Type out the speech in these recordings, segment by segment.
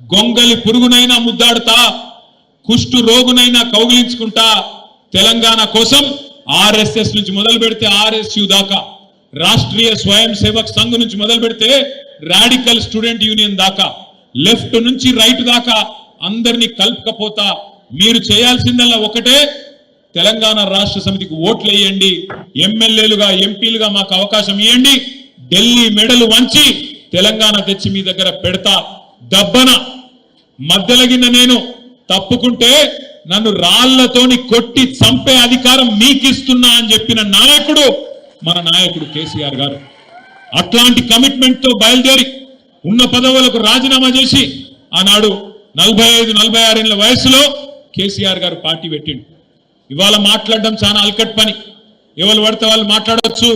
గొంగలి పురుగునైనా ముద్దాడుతా కుష్టు రోగునైనా కౌగిలించుకుంటా తెలంగాణ కోసం ఆర్ఎస్ఎస్ నుంచి మొదలు పెడితే ఆర్ఎస్యు దాకా రాష్ట్రీయ స్వయం సేవక్ సంఘ్ నుంచి మొదలు పెడితే రాడికల్ స్టూడెంట్ యూనియన్ దాకా లెఫ్ట్ నుంచి రైట్ దాకా అందరినీ కలుపుకపోతా మీరు చేయాల్సిందల్లా ఒకటే తెలంగాణ రాష్ట్ర సమితికి ఓట్లు వేయండి ఎమ్మెల్యేలుగా ఎంపీలుగా మాకు అవకాశం ఇవ్వండి ఢిల్లీ మెడలు వంచి తెలంగాణ తెచ్చి మీ దగ్గర పెడతా. దబ్బన మధ్యలగిన నేను తప్పుకుంటే నన్ను రాళ్ళతోని కొట్టి చంపే అధికారం మీకిస్తున్నా అని చెప్పిన నాయకుడు మన నాయకుడు కేసీఆర్ గారు. అట్లాంటి కమిట్మెంట్తో బయలుదేరి ఉన్న పదవులకు రాజీనామా చేసి ఆనాడు నలభై ఐదు నలభై ఆరేళ్ళ వయసులో కేసీఆర్ గారు పార్టీ పెట్టిండు. ఇవాళ మాట్లాడడం చాలా అల్కట్ పని. ఎవరు పడితే వాళ్ళు మాట్లాడవచ్చు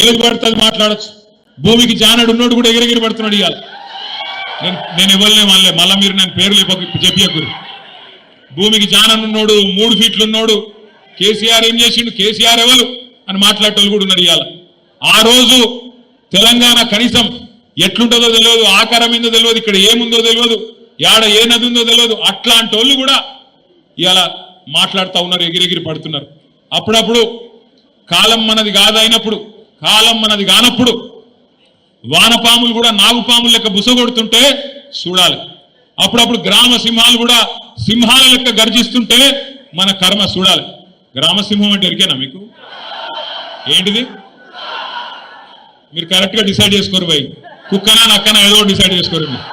ఏది పడితే అది మాట్లాడచ్చు. భూమికి జానడు ఉన్నోడు కూడా ఎగిరెగిరి పడుతున్నాడు ఇవాళ. నేను నేను ఇవ్వలే మళ్ళీ. మళ్ళీ మీరు నేను పేర్లు చెప్పకూరు భూమికి జాననున్నోడు మూడు ఫీట్లు ఉన్నాడు. కేసీఆర్ ఏం చేసిండు? కేసీఆర్ ఎవరు? అని మాట్లాడేటోళ్ళు కూడా ఉన్నారు ఇవాళ ఆ రోజు తెలంగాణ కనీసం ఎట్లుంటుందో తెలియదు ఆకారం ఏందో తెలియదు ఇక్కడ ఏముందో తెలియదు యాడ ఏ నది ఉందో తెలియదు. అట్లాంటి వాళ్ళు కూడా ఇవాళ మాట్లాడుతూ ఉన్నారు ఎగిరెగిరి పడుతున్నారు. అప్పుడప్పుడు కాలం మనది కాదైనప్పుడు కాలం మనది కానప్పుడు వానపాములు కూడా నాగుపాములు లెక్క బుసగొడుతుంటే చూడాలి. అప్పుడప్పుడు గ్రామ సింహాలు కూడా సింహాల లెక్క గర్జిస్తుంటే మన కర్మ చూడాలి. గ్రామ సింహం అంటే ఎరికేనా మీకు? ఏంటిది? మీరు కరెక్ట్గా డిసైడ్ చేసుకోరు భయ్ కుక్కనా నక్కనా ఏదో డిసైడ్ చేసుకోరు మీరు.